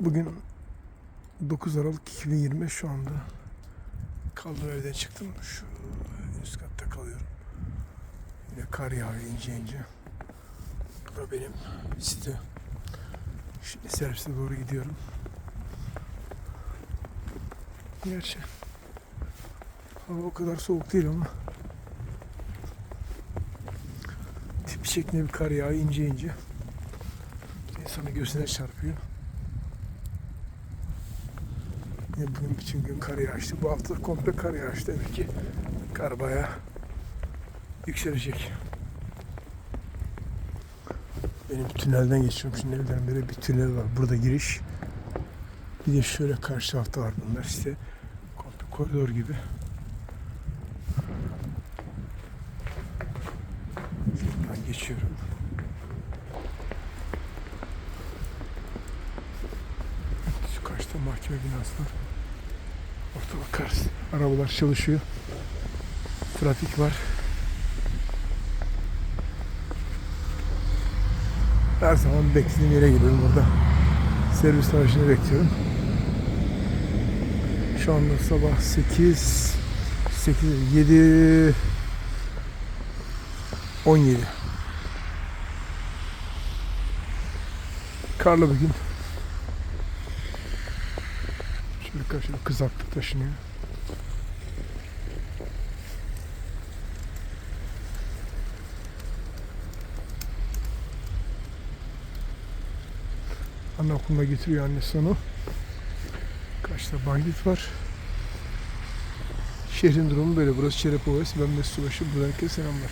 Bugün 9 Aralık 2020 şu anda. Kaldım evden çıktım. Şu üst katta kalıyorum. Yine kar yağıyor ince ince. Bura benim site. Şimdi servise doğru gidiyorum. Gerçi hava o kadar soğuk değil ama tip şeklinde bir kar yağıyor ince ince. İnsanın gözüne çarpıyor. Yine bugün bütün gün kar yağıştı. Bu hafta komple kar yağış demek ki. Kar bayağı yükselecek. Benim tünelden geçiyorum. Şimdi evden böyle bir tünel var. Burada giriş. Bir de şöyle karşı tarafta var bunlar işte. Komple koridor gibi. Şuradan geçiyorum. Karşıda mahkeme binası var. Ortalık karşı. Arabalar çalışıyor. Trafik var. Her zaman beklediğim yere gidiyorum burada. Servis aracını bekliyorum. Şu anda sabah 8 8 7 17 Karlı bir gün. Şöyle karşıda kızaklık taşınıyor. Anaokuluna getiriyor annesi onu. Karşıda bandit var. Şehrin durumu böyle. Burası Çerep Ovası. Ben Mesut Başı. Buradan herkese selamlar.